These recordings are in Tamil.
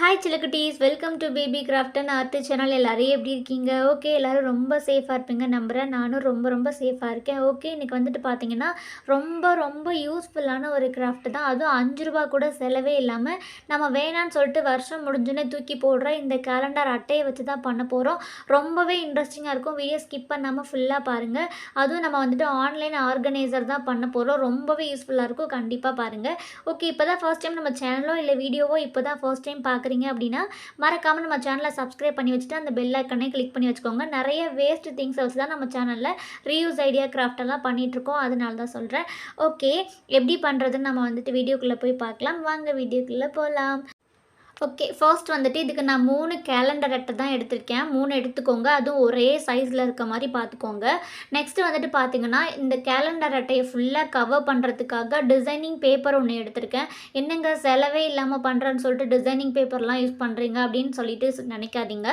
Hi சிலக்குட்டீஸ். Welcome to baby craft and art channel எல்லோரும் எப்படி இருக்கீங்க? ஓகே எல்லோரும் ரொம்ப சேஃபாக இருப்பீங்க நம்புகிறேன் நானும் ரொம்ப ரொம்ப சேஃபாக இருக்கேன். ஓகே இன்றைக்கி வந்துட்டு பார்த்தீங்கன்னா ரொம்ப ரொம்ப யூஸ்ஃபுல்லான ஒரு கிராஃப்ட் தான். அதுவும் அஞ்சு ரூபா கூட செலவே இல்லாமல் நம்ம வேணான்னு சொல்லிட்டு வருஷம் முடிஞ்சோடனே தூக்கி போடுற இந்த கேலண்டர் அட்டையை வச்சு தான் பண்ண போகிறோம் ரொம்பவே இன்ட்ரெஸ்டிங்காக இருக்கும். வீடியோ ஸ்கிப் பண்ணாமல் ஃபுல்லாக பாருங்கள் அதுவும் நம்ம வந்துட்டு ஆன்லைன் ஆர்கனைசர் தான் பண்ண போகிறோம் ரொம்பவே யூஸ்ஃபுல்லாக இருக்கும். கண்டிப்பாக பாருங்கள் ஓகே இப்போ தான் ஃபர்ஸ்ட் டைம் நம்ம சேனலோ இல்லை வீடியோவோ இப்போ தான் ஃபர்ஸ்ட் டைம் பார்க்குறீங்க அப்படின்னா மறக்காமல் நம்ம சேனலை சப்ஸ்கிரைப் பண்ணி வச்சுட்டு அந்த பெல் ஐக்கனே கிளிக் பண்ணி வச்சுக்கோங்க. நிறைய வேஸ்ட் திங்ஸை வச்சு தான் நம்ம சேனலில் ரீயூஸ் ஐடியா கிராஃப்ட் எல்லாம் பண்ணிகிட்ருக்கோம் அதனால தான் சொல்கிறேன் ஓகே எப்படி பண்ணுறதுன்னு நம்ம வந்துட்டு வீடியோக்குள்ளே போய் பார்க்கலாம். வாங்க வீடியோக்குள்ளே போகலாம் ஓகே ஃபர்ஸ்ட் வந்துட்டு இதுக்கு நான் மூணு கேலண்டர் அட்டை தான் எடுத்திருக்கேன். மூணு எடுத்துக்கோங்க. அதுவும் ஒரே சைஸில் இருக்க மாதிரி பார்த்துக்கோங்க நெக்ஸ்ட்டு வந்துட்டு பார்த்தீங்கன்னா இந்த கேலண்டர் அட்டையை ஃபுல்லாக கவர் பண்ணுறதுக்காக டிசைனிங் பேப்பர் ஒன்று எடுத்திருக்கேன். என்னங்க செலவே இல்லாமல் பண்ணுறேன்னு சொல்லிட்டு டிசைனிங் பேப்பர்லாம் யூஸ் பண்ணுறீங்க அப்படின்னு சொல்லிட்டு நினைக்காதீங்க.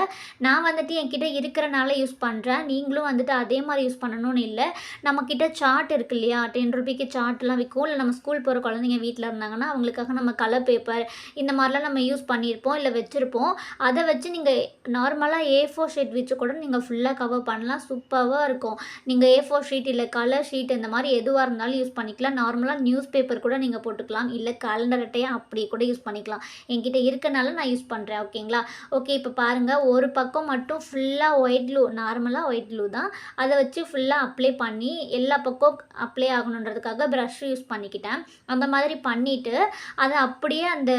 நான் வந்துட்டு என்கிட்ட இருக்கிறனால யூஸ் பண்ணுறேன் நீங்களும் வந்துட்டு அதே மாதிரி யூஸ் பண்ணணும்னு இல்லை. நம்மக்கிட்ட சார்ட் இருக்கு இல்லையா? டென் ருபிக்கு சார்ட்லாம் விற்கும் இல்லை நம்ம ஸ்கூல் போகிற குழந்தைங்க வீட்டில் இருந்தாங்கன்னா அவங்களுக்காக நம்ம கலர் பேப்பர் இந்த மாதிரிலாம் நம்ம யூஸ் பண்ணியிருப்போம் இல்லை வச்சுருப்போம். அதை வச்சு நீங்கள் நார்மலாக ஏ ஃபோர் ஷீட் வச்சு கூட நீங்கள் ஃபுல்லாக கவர் பண்ணலாம். சூப்பராக இருக்கும். நீங்கள் ஏ ஃபோர் ஷீட் இல்லை கலர் ஷீட் இந்த மாதிரி எதுவாக இருந்தாலும் யூஸ் பண்ணிக்கலாம். நார்மலாக நியூஸ் பேப்பர் கூட நீங்கள் போட்டுக்கலாம். இல்லை கேலண்டர் அட்டையை அப்படி கூட யூஸ் பண்ணிக்கலாம். என்கிட்ட இருக்கனால நான் யூஸ் பண்ணுறேன் ஓகேங்களா? ஓகே இப்போ பாருங்கள் ஒரு பக்கம் மட்டும் ஃபுல்லாக ஒயிட் க்ளூ நார்மலாக ஒயிட் க்ளூ தான். அதை வச்சு ஃபுல்லாக அப்ளை பண்ணி எல்லா பக்கம் அப்ளை ஆகணுன்றதுக்காக ப்ரஷ் யூஸ் பண்ணிக்கிட்டேன். அந்த மாதிரி பண்ணிவிட்டு அதை அப்படியே அந்த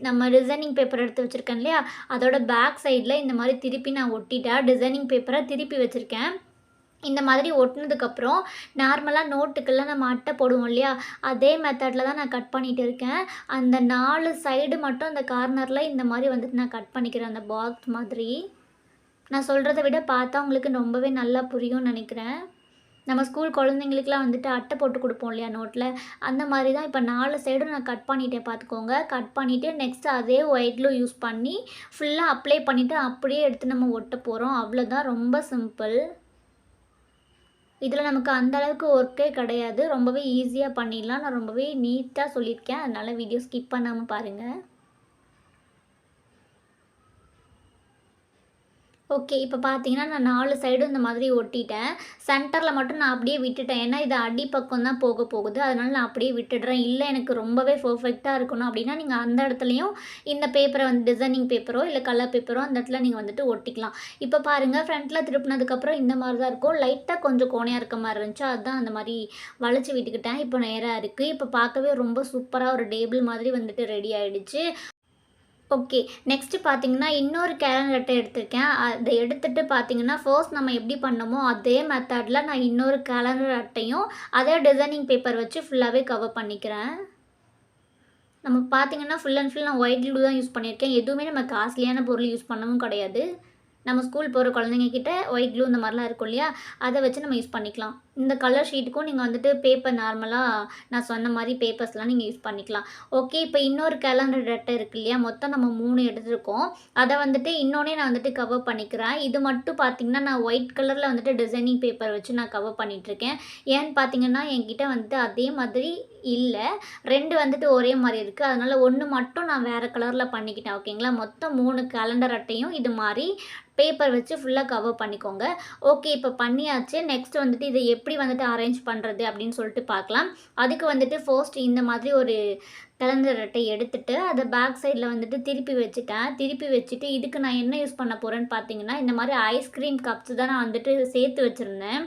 நம்ம டிசைனிங் பேப்பர் எடுத்து வச்சுருக்கேன் இல்லையா? அதோட பேக் சைடில் இந்த மாதிரி திருப்பி நான் ஒட்டிட்டேன். டிசைனிங் பேப்பரை திருப்பி வச்சுருக்கேன். இந்த மாதிரி ஒட்டினதுக்கப்புறம் நார்மலாக நோட்டுக்கெல்லாம் நம்ம அட்டை போடுவோம் இல்லையா? அதே மெத்தடில் தான் நான் கட் பண்ணிகிட்டு இருக்கேன். அந்த நாலு சைடு மட்டும் அந்த கார்னரில் இந்த மாதிரி வந்துட்டு நான் கட் பண்ணிக்கிறேன். அந்த பாக்ஸ் மாதிரி. நான் சொல்கிறத விட பார்த்தா உங்களுக்கு ரொம்பவே நல்லா புரியும்னு நினைக்கிறேன். நம்ம ஸ்கூல் குழந்தைங்களுக்குலாம் வந்துட்டு அட்டை போட்டு கொடுப்போம் இல்லையா நோட்டில் அந்த மாதிரி தான் இப்போ நாலு சைடும் நான் கட் பண்ணிட்டேன் பார்த்துக்கோங்க கட் பண்ணிவிட்டு நெக்ஸ்ட் அதே ஒயிட் க்ளூ யூஸ் பண்ணி ஃபுல்லாக அப்ளை பண்ணிவிட்டு அப்படியே எடுத்து நம்ம ஒட்ட போகிறோம் அவ்வளோதான் ரொம்ப சிம்பிள் இதில் நமக்கு அந்த அளவுக்கு ஒர்க்கே கிடையாது. ரொம்பவே ஈஸியாக பண்ணிடலாம். நான் ரொம்பவே நீட்டாக சொல்லியிருக்கேன். அதனால் வீடியோ ஸ்கிப் பண்ணாமல் பாருங்கள் ஓகே இப்போ பார்த்தீங்கன்னா நான் நாலு சைடும் இந்த மாதிரி ஒட்டிட்டேன். சென்டரில் மட்டும் நான் அப்படியே விட்டுட்டேன். ஏன்னா இது அடிப்பக்கம் தான் போக போகுது. அதனால நான் அப்படியே விட்டுடுறேன். இல்லை எனக்கு ரொம்பவே பர்ஃபெக்டாக இருக்கணும் அப்படின்னா நீங்கள் அந்த இடத்துலையும் இந்த பேப்பரை வந்து டிசைனிங் பேப்பரோ இல்லை கலர் பேப்பரோ அந்த இடத்துல நீங்கள் வந்துட்டு ஒட்டிக்கலாம். இப்போ பாருங்கள் ஃப்ரண்ட்டில் திருப்பினதுக்கப்புறம் இந்த மாதிரி தான் இருக்கும். லைட்டாக கொஞ்சம் கோணையாக இருக்க மாதிரி இருந்துச்சு. அதுதான் அந்த மாதிரி வளைச்சி விட்டுக்கிட்டேன். இப்போ நேராக இருக்குது இப்போ பார்க்கவே ரொம்ப சூப்பராக ஒரு டேபிள் மாதிரி வந்துட்டு ரெடி ஆகிடுச்சு ஓகே நெக்ஸ்ட்டு பார்த்தீங்கன்னா இன்னொரு கேலண்டர் அட்டை எடுத்திருக்கேன். அதை எடுத்துகிட்டு பார்த்தீங்கன்னா ஃபர்ஸ்ட் நம்ம எப்படி பண்ணோமோ அதே மெத்தடில் நான் இன்னொரு கேலண்டர் அட்டையும் அதே டிசைனிங் பேப்பர் வச்சு ஃபுல்லாகவே கவர் பண்ணிக்கிறேன். நம்ம பார்த்தீங்கன்னா ஃபுல் அண்ட் ஃபுல் நான் ஒயிட் க்ளூ தான் யூஸ் பண்ணியிருக்கேன். எதுவுமே நம்ம காஸ்ட்லியான பொருள் யூஸ் பண்ணவும் கிடையாது. நம்ம ஸ்கூல் போகிற குழந்தைங்கக்கிட்ட ஒயிட் க்ளூ இந்த மாதிரிலாம் இருக்கும் இல்லையா? அதை வச்சு நம்ம யூஸ் பண்ணிக்கலாம். இந்த கலர் ஷீட்டுக்கும் நீங்கள் வந்துட்டு பேப்பர் நார்மலாக நான் சொன்ன மாதிரி பேப்பர்ஸ்லாம் நீங்கள் யூஸ் பண்ணிக்கலாம். ஓகே இப்போ இன்னொரு கேலண்டர் அட்டை இருக்கு இல்லையா? மொத்தம் நம்ம மூணு எடுத்துருக்கோம். அதை வந்துட்டு இன்னொன்னே நான் வந்துட்டு கவர் பண்ணிக்கிறேன். இது மட்டும் பார்த்தீங்கன்னா நான் ஒயிட் கலரில் வந்துட்டு டிசைனிங் பேப்பர் வச்சு நான் கவர் பண்ணிகிட்ருக்கேன் ஏன்னு பார்த்தீங்கன்னா என்கிட்ட வந்துட்டு அதே மாதிரி இல்லை. ரெண்டு வந்துட்டு ஒரே மாதிரி இருக்குது அதனால் ஒன்று மட்டும் நான் வேறு கலரில் பண்ணிக்கிட்டேன் ஓகேங்களா மொத்தம் மூணு கேலண்டர் அட்டையும் இது மாதிரி பேப்பர் வச்சு ஃபுல்லாக கவர் பண்ணிக்கோங்க. ஓகே இப்போ பண்ணியாச்சு. நெக்ஸ்ட் வந்துட்டு இதை எப்படி வந்துட்டு அரேஞ்ச் பண்ணுறது அப்படின்னு சொல்லிட்டு பார்க்கலாம். அதுக்கு வந்துட்டு ஃபர்ஸ்ட் இந்த மாதிரி ஒரு கலந்தர் அட்டை எடுத்துட்டு அதை பேக் சைடில் வந்துட்டு திருப்பி வச்சுட்டேன். திருப்பி வச்சுட்டு இதுக்கு நான் என்ன யூஸ் பண்ண போகிறேன்னு பார்த்தீங்கன்னா இந்த மாதிரி ஐஸ்கிரீம் கப்ஸ் தான் நான் வந்துட்டு சேர்த்து வச்சுருந்தேன்.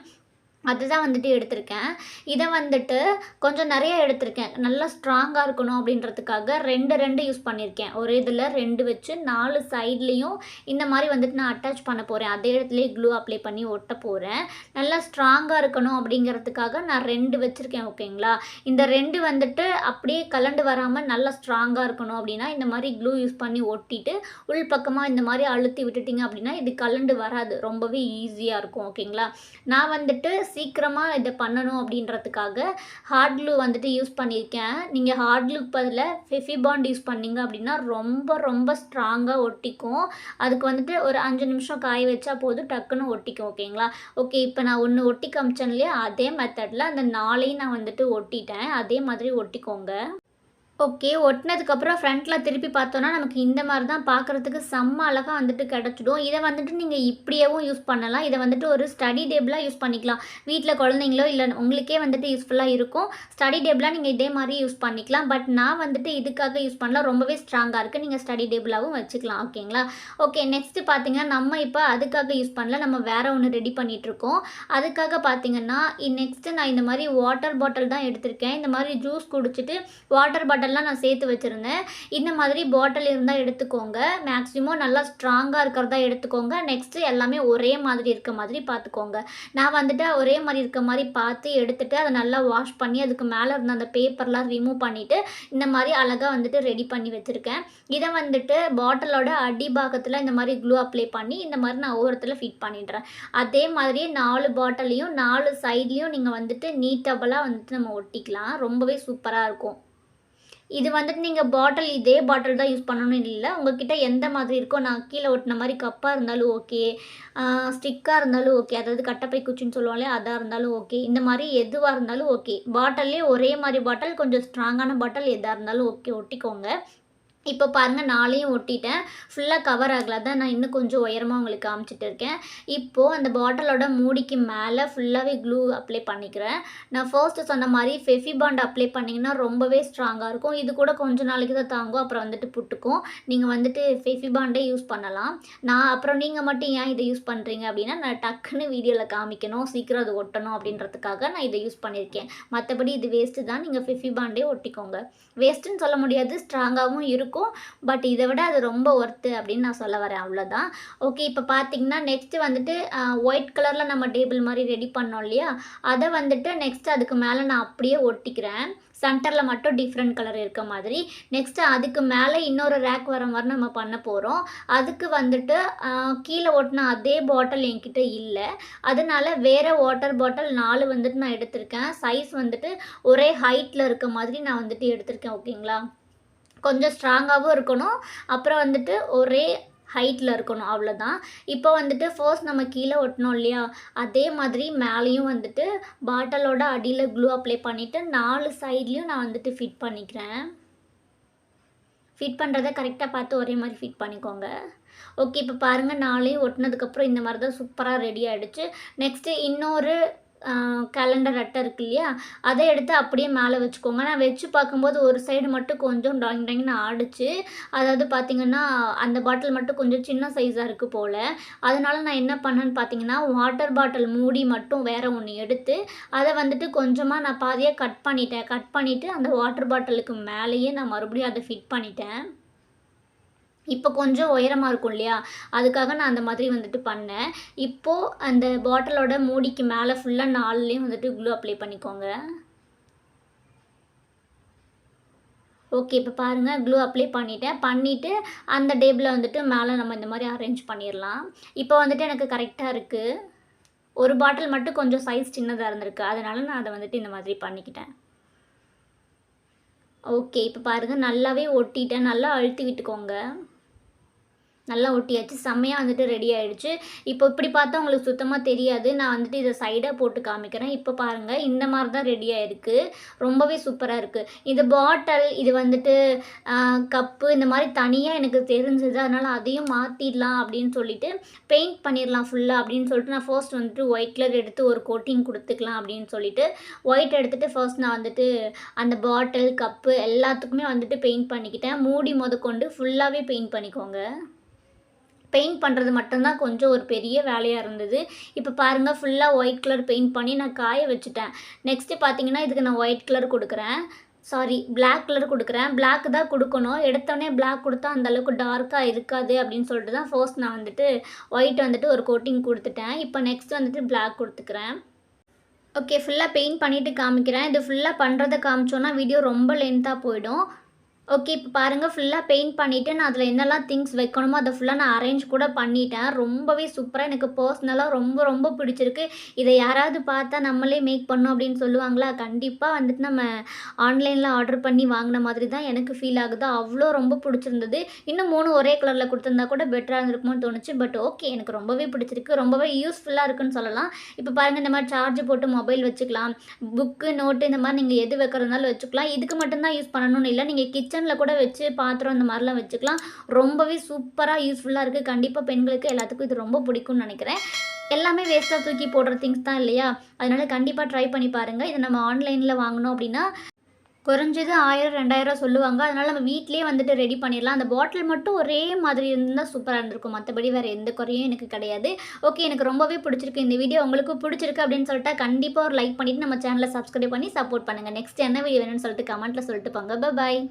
அதுதான் வந்துட்டு எடுத்திருக்கேன். இதை வந்துட்டு கொஞ்சம் நிறைய எடுத்திருக்கேன். நல்லா ஸ்ட்ராங்காக இருக்கணும் அப்படின்றதுக்காக ரெண்டு ரெண்டு யூஸ் பண்ணியிருக்கேன் ஒரு இதில் ரெண்டு வச்சு நாலு சைட்லேயும் இந்த மாதிரி வந்துட்டு நான் அட்டாச் பண்ண போகிறேன் அதே இடத்துலேயே க்ளூ அப்ளை பண்ணி ஒட்ட போகிறேன் நல்லா ஸ்ட்ராங்காக இருக்கணும் அப்படிங்கிறதுக்காக நான் ரெண்டு வச்சுருக்கேன் ஓகேங்களா இந்த ரெண்டு வந்துட்டு அப்படியே கலண்டு வராமல் நல்லா ஸ்ட்ராங்காக இருக்கணும் அப்படின்னா இந்த மாதிரி க்ளூ யூஸ் பண்ணி ஒட்டிட்டு உள் பக்கமாக இந்த மாதிரி அழுத்தி விட்டுட்டிங்க அப்படின்னா இது கலண்டு வராது. ரொம்பவே ஈஸியாக இருக்கும் ஓகேங்களா நான் வந்துட்டு சீக்கிரமாக இதை பண்ணணும் அப்படின்றதுக்காக ஹார்ட் க்ளூ வந்துட்டு யூஸ் பண்ணியிருக்கேன். நீங்கள் ஹார்ட் க்ளூ பதில் ஃபெஃபிபாண்ட் யூஸ் பண்ணீங்க அப்படின்னா ரொம்ப ரொம்ப ஸ்ட்ராங்காக ஒட்டிக்கும். அதுக்கு வந்துட்டு ஒரு அஞ்சு நிமிஷம் காய வச்சா போதும் டக்குன்னு ஒட்டிக்கும் ஓகேங்களா ஓகே இப்போ நான் ஒன்று ஒட்டி காமிச்சேன் இல்லையா? அதே மெத்தடில் அந்த நாளையும் நான் வந்துட்டு ஒட்டிட்டேன். அதே மாதிரி ஒட்டிக்கோங்க. ஓகே. ஒட்டுனதுக்கப்புறம் ஃப்ரண்ட்டில் திருப்பி பார்த்தோன்னா நமக்கு இந்த மாதிரி தான் பார்க்குறதுக்கு செம்ம அழகாக வந்துட்டு கிடச்சிடும் இதை வந்துட்டு நீங்கள் இப்படியேவும் யூஸ் பண்ணலாம். இதை வந்துட்டு ஒரு ஸ்டடி டேபிளாக யூஸ் பண்ணிக்கலாம். வீட்டில் குழந்தைங்களோ இல்லை உங்களுக்கே வந்துட்டு யூஸ்ஃபுல்லாக இருக்கும். ஸ்டடி டேபிளாக நீங்கள் இதே மாதிரி யூஸ் பண்ணிக்கலாம். பட் நான் வந்துட்டு இதுக்காக யூஸ் பண்ணலாம் ரொம்பவே ஸ்ட்ராங்காக இருக்குது நீங்கள் ஸ்டடி டேபிளாகவும் வச்சுக்கலாம். ஓகேங்களா? ஓகே. நெக்ஸ்ட்டு பார்த்தீங்கன்னா, நம்ம இப்போ அதுக்காக யூஸ் பண்ணல. நம்ம வேறு ஒன்று ரெடி பண்ணிட்டுருக்கோம். அதுக்காக பார்த்தீங்கன்னா, நெக்ஸ்ட்டு நான் இந்த மாதிரி வாட்டர் பாட்டில் தான் எடுத்திருக்கேன். இந்த மாதிரி ஜூஸ் குடிச்சிட்டு வாட்டர் பாட்டில் பாட்டில்லாம் நான் சேர்த்து வச்சிருந்தேன். இந்த மாதிரி பாட்டில் இருந்தால் எடுத்துக்கோங்க. மேக்ஸிமம் நல்லா ஸ்ட்ராங்காக இருக்கிறதா எடுத்துக்கோங்க. நெக்ஸ்ட்டு எல்லாமே ஒரே மாதிரி இருக்க மாதிரி பார்த்துக்கோங்க. நான் வந்துட்டு ஒரே மாதிரி இருக்க மாதிரி பார்த்து எடுத்துகிட்டு அதை நல்லா வாஷ் பண்ணி அதுக்கு மேலே இருந்த அந்த பேப்பர்லாம் ரிமூவ் பண்ணிவிட்டு இந்த மாதிரி அழகாக வந்துட்டு ரெடி பண்ணி வச்சுருக்கேன் இதை வந்துட்டு பாட்டிலோட அடிபாகத்தில் இந்த மாதிரி க்ளூ அப்ளை பண்ணி, இந்த மாதிரி நான் ஓரத்தில் ஃபிட் பண்ணிடுறேன். அதே மாதிரி நாலு பாட்டிலையும் நாலு சைட்லேயும் நீங்கள் வந்துட்டு நீட்டபுளாக வந்துட்டு நம்ம ஒட்டிக்கலாம். ரொம்பவே சூப்பராக இருக்கும். இது வந்துட்டு நீங்கள் பாட்டில் இதே பாட்டில் தான் யூஸ் பண்ணணும்னு இல்லை உங்ககிட்ட எந்த மாதிரி இருக்கோ, நான் கீழே ஒட்டின மாதிரி கப்பாக இருந்தாலும் ஓகே. ஸ்டிக்காக இருந்தாலும் ஓகே. அதாவது கட்டப்பை குச்சின்னு சொல்லுவாங்களே அதாக இருந்தாலும் ஓகே. இந்த மாதிரி எதுவாக இருந்தாலும் ஓகே. பாட்டிலே ஒரே மாதிரி பாட்டில், கொஞ்சம் ஸ்ட்ராங்கான பாட்டில் எதாக இருந்தாலும் ஓகே ஒட்டிக்கோங்க. இப்போ பாருங்கள் நாளையும் ஒட்டிட்டேன். ஃபுல்லாக கவர் ஆகலை தான் நான் இன்னும் கொஞ்சம் உயரமாக உங்களுக்கு காமிச்சிட்டு இருக்கேன். இப்போது அந்த பாட்டிலோட மூடிக்கு மேலே ஃபுல்லாகவே க்ளூ அப்ளை பண்ணிக்கிறேன். நான் ஃபர்ஸ்ட்டு சொன்ன மாதிரி ஃபெஃபி பாண்ட் அப்ளை பண்ணீங்கன்னா, ரொம்பவே ஸ்ட்ராங்காக இருக்கும். இது கூட கொஞ்ச நாளைக்கு தான் தாங்கும். அப்புறம் வந்துட்டு புட்டுக்கும். நீங்கள் வந்துட்டு ஃபெஃபி பாண்டே யூஸ் பண்ணலாம். நான் அப்புறம் நீங்கள் மட்டும் ஏன் இதை யூஸ் பண்ணுறீங்க அப்படின்னா, நான் டக்குன்னு வீடியோவில் காமிக்கணும். சீக்கிரம் அது ஒட்டணும் அப்படின்றதுக்காக நான் இதை யூஸ் பண்ணியிருக்கேன். மற்றபடி இது வேஸ்ட்டு தான். நீங்கள் ஃபெஃபி பாண்டே ஒட்டிக்கோங்க. வேஸ்ட்டுன்னு சொல்ல முடியாது. ஸ்ட்ராங்காகவும் இருக்கும். பட் இதை விட அது ரொம்ப ஒர்த்து அப்படின்னு நான் சொல்ல வரேன். அவ்வளோதான். ஓகே. இப்போ பார்த்தீங்கன்னா, நெக்ஸ்ட்டு வந்துட்டு ஒயிட் கலரில் நம்ம டேபிள் மாதிரி ரெடி பண்ணோம் இல்லையா? அதை வந்துட்டு நெக்ஸ்ட் அதுக்கு மேலே நான் அப்படியே ஒட்டிக்கிறேன். சென்டரில் மட்டும் டிஃப்ரெண்ட் கலர் இருக்க மாதிரி. நெக்ஸ்ட்டு அதுக்கு மேலே இன்னொரு ரேக் வர மாதிரி நம்ம பண்ண போகிறோம் அதுக்கு வந்துட்டு கீழே ஓட்டின அதே பாட்டில் என்கிட்ட இல்லை அதனால வேறு வாட்டர் பாட்டில் நாலு வந்துட்டு நான் எடுத்திருக்கேன். சைஸ் வந்துட்டு ஒரே ஹைட்டில் இருக்க மாதிரி நான் வந்துட்டு எடுத்திருக்கேன். ஓகேங்களா? கொஞ்சம் ஸ்ட்ராங்காகவும் இருக்கணும். அப்புறம் வந்துட்டு ஒரே ஹைட்டில் இருக்கணும். அவ்வளோதான். இப்போ வந்துட்டு ஃபர்ஸ்ட் நம்ம கீழே ஒட்டணும் இல்லையா? அதே மாதிரி மேலேயும் வந்துட்டு பாட்டிலோட அடியில் க்ளூ அப்ளை பண்ணிவிட்டு நாலு சைட்லேயும் நான் வந்துட்டு ஃபிட் பண்ணிக்கிறேன். ஃபிட் பண்ணுறதை கரெக்டாக பார்த்து ஒரே மாதிரி ஃபிட் பண்ணிக்கோங்க. ஓகே. இப்போ பாருங்கள் நாளையும் ஒட்டினதுக்கப்புறம் இந்த மாதிரி தான் சூப்பராக ரெடி ஆகிடுச்சு நெக்ஸ்ட்டு இன்னொரு கேலண்டர் அட்டை இருக்கு இல்லையா? அதை எடுத்து அப்படியே மேலே வச்சுக்கோங்க. நான் வச்சு பார்க்கும்போது ஒரு சைடு மட்டும் கொஞ்சம் டாயிங் டாயிங்ன்னு ஆடிச்சு அதாவது பார்த்தீங்கன்னா, அந்த பாட்டில் மட்டும் கொஞ்சம் சின்ன சைஸாக இருக்குது போல் அதனால் நான் என்ன பண்ணேன்னு பார்த்தீங்கன்னா, வாட்டர் பாட்டில் மூடி மட்டும் வேறு ஒன்று எடுத்து, அதை வந்துட்டு கொஞ்சமாக நான் பாதியாக கட் பண்ணிட்டேன். கட் பண்ணிவிட்டு அந்த வாட்டர் பாட்டிலுக்கு மேலேயே நான் மறுபடியும் அதை ஃபிட் பண்ணிட்டேன். இப்போ கொஞ்சம் உயரமாக இருக்கும் இல்லையா? அதுக்காக நான் அந்த மாதிரி வந்துட்டு பண்ணேன். இப்போது அந்த பாட்டிலோட மூடிக்கு மேலே ஃபுல்லாக நாலுலேயும் வந்துட்டு க்ளூ அப்ளை பண்ணிக்கோங்க. ஓகே. இப்போ பாருங்கள் க்ளூ அப்ளை பண்ணிவிட்டேன் பண்ணிவிட்டு அந்த டேபிளை வந்துட்டு மேலே நம்ம இந்த மாதிரி அரேஞ்ச் பண்ணிடலாம் இப்போ வந்துட்டு எனக்கு கரெக்டாக இருக்குது ஒரு பாட்டில் மட்டும் கொஞ்சம் சைஸ் சின்னதாக இருந்திருக்கு. அதனால் நான் அதை வந்துட்டு இந்த மாதிரி பண்ணிக்கிட்டேன். ஓகே. இப்போ பாருங்க நல்லாவே ஒட்டிட்டேன். நல்லா அழுத்தி விட்டுக்கோங்க. நல்லா ஒட்டியாச்சு. செம்மையாக வந்துட்டு ரெடி ஆகிடுச்சு இப்போ இப்படி பார்த்தா உங்களுக்கு சுத்தமாக தெரியாது. நான் வந்துட்டு இதை சைடாக போட்டு காமிக்கிறேன். இப்போ பாருங்கள் இந்த மாதிரி தான் ரெடி ஆகிருக்கு ரொம்பவே சூப்பராக இருக்குது இது பாட்டில், இது வந்துட்டு கப்பு இந்த மாதிரி தனியாக எனக்கு தெரிஞ்சது. அதனால் அதையும் மாற்றிடலாம் அப்படின்னு சொல்லிட்டு, பெயிண்ட் பண்ணிடலாம் ஃபுல்லாக அப்படின்னு சொல்லிட்டு நான் ஃபர்ஸ்ட் வந்துட்டு ஒயிட் கலர் எடுத்து ஒரு கோட்டிங் கொடுத்துக்கலாம் அப்படின்னு சொல்லிட்டு, ஒயிட் எடுத்துகிட்டு ஃபர்ஸ்ட் நான் வந்துட்டு அந்த பாட்டில், கப்பு எல்லாத்துக்குமே வந்துட்டு பெயிண்ட் பண்ணிக்கிட்டேன். மூடி முதக்கொண்டு ஃபுல்லாகவே பெயிண்ட் பண்ணிக்கோங்க. பெயிண்ட் பண்ணுறது மட்டும்தான் கொஞ்சம் ஒரு பெரிய வேலையாக இருந்தது. இப்போ பாருங்கள் ஃபுல்லாக ஒயிட் கலர் பெயிண்ட் பண்ணி நான் காய வச்சுட்டேன். நெக்ஸ்ட்டு பார்த்தீங்கன்னா, இதுக்கு நான் ஒயிட் கலர் கொடுக்குறேன் சாரி பிளாக் கலர் கொடுக்குறேன் பிளாக் தான் கொடுக்கணும் எடுத்தோடனே பிளாக் கொடுத்தா அந்த அளவுக்கு இருக்காது அப்படின்னு சொல்லிட்டு தான் ஃபர்ஸ்ட் நான் வந்துட்டு ஒயிட் வந்துட்டு ஒரு கோட்டிங் கொடுத்துட்டேன் இப்போ நெக்ஸ்ட் வந்துட்டு பிளாக் கொடுத்துக்கிறேன் ஓகே. ஃபுல்லாக பெயிண்ட் பண்ணிவிட்டு காமிக்கிறேன். இது ஃபுல்லாக பண்ணுறதை காமிச்சோன்னா வீடியோ ரொம்ப லென்த்தாக போயிடும். ஓகே இப்போ பாருங்கள் ஃபுல்லாக பெயிண்ட் பண்ணிவிட்டு நான் அதில் என்னெல்லாம் திங்ஸ் வைக்கணுமோ அதை ஃபுல்லாக நான் அரேஞ்ச் கூட பண்ணிட்டேன். ரொம்பவே சூப்பராக எனக்கு பர்சனலாக ரொம்ப ரொம்ப பிடிச்சிருக்கு. இதை யாராவது பார்த்தா நம்மளே மேக் பண்ணோம் அப்படின்னு சொல்லுவாங்களா? கண்டிப்பாக வந்துட்டு நம்ம ஆன்லைனில் ஆர்டர் பண்ணி வாங்கின மாதிரி தான் எனக்கு ஃபீல் ஆகுது. அவ்வளோ ரொம்ப பிடிச்சிருந்தது. இன்னும் மூணு ஒரே கலரில் கொடுத்துருந்தா கூட பெட்டராக இருந்திருக்குமோன்னு தோணுச்சு. பட் ஓகே எனக்கு ரொம்பவே பிடிச்சிருக்கு. ரொம்பவே யூஸ்ஃபுல்லாக இருக்குன்னு சொல்லலாம். இப்போ பாருங்கள் இந்த மாதிரி சார்ஜ் போட்டு மொபைல் வச்சுக்கலாம். புக்கு நோட்டு இந்த மாதிரி நீங்கள் எது வைக்கிறதுனாலும் வச்சுக்கலாம். இதுக்கு மட்டும்தான் யூஸ் பண்ணணும்னு இல்லை. நீங்கள் கிச்சனில் கூட வச்சு பாத்திரம் இந்த மாதிரிலாம் வச்சுக்கலாம். ரொம்பவே சூப்பராக யூஸ்ஃபுல்லாக இருக்குது கண்டிப்பாக பெண்களுக்கு எல்லாத்துக்கும் இது ரொம்ப பிடிக்கும்னு நினைக்கிறேன். எல்லாமே வேஸ்ட்டாக தூக்கி போடுற திங்ஸ் தான் இல்லையா? அதனால் கண்டிப்பாக ட்ரை பண்ணி பாருங்கள் இதை நம்ம ஆன்லைனில் வாங்கினோம் அப்படின்னா குறைஞ்சது ஆயிரம் ரெண்டாயிரம் சொல்லுவாங்க. அதனால் நம்ம வீட்டிலேயே வந்துட்டு ரெடி பண்ணிடலாம். அந்த பாட்டில் மட்டும் ஒரே மாதிரி இருந்தால் சூப்பராக இருந்திருக்கும். மற்றபடி வேறு எந்த குறையும் எனக்கு கிடையாது. ஓகே எனக்கு ரொம்பவே பிடிச்சிருக்கு. இந்த வீடியோ உங்களுக்கு பிடிச்சிருக்கு அப்படின்னு சொல்லிட்டு கண்டிப்பாக ஒரு லைக் பண்ணிவிட்டு நம்ம சேனலை சப்ஸ்கிரைப் பண்ணி சப்போர்ட் பண்ணுங்கள் நெக்ஸ்ட் என்ன வீடியோ வேணும்னு சொல்லிட்டு கமெண்ட்டில் சொல்லிட்டு போங்க. பாய்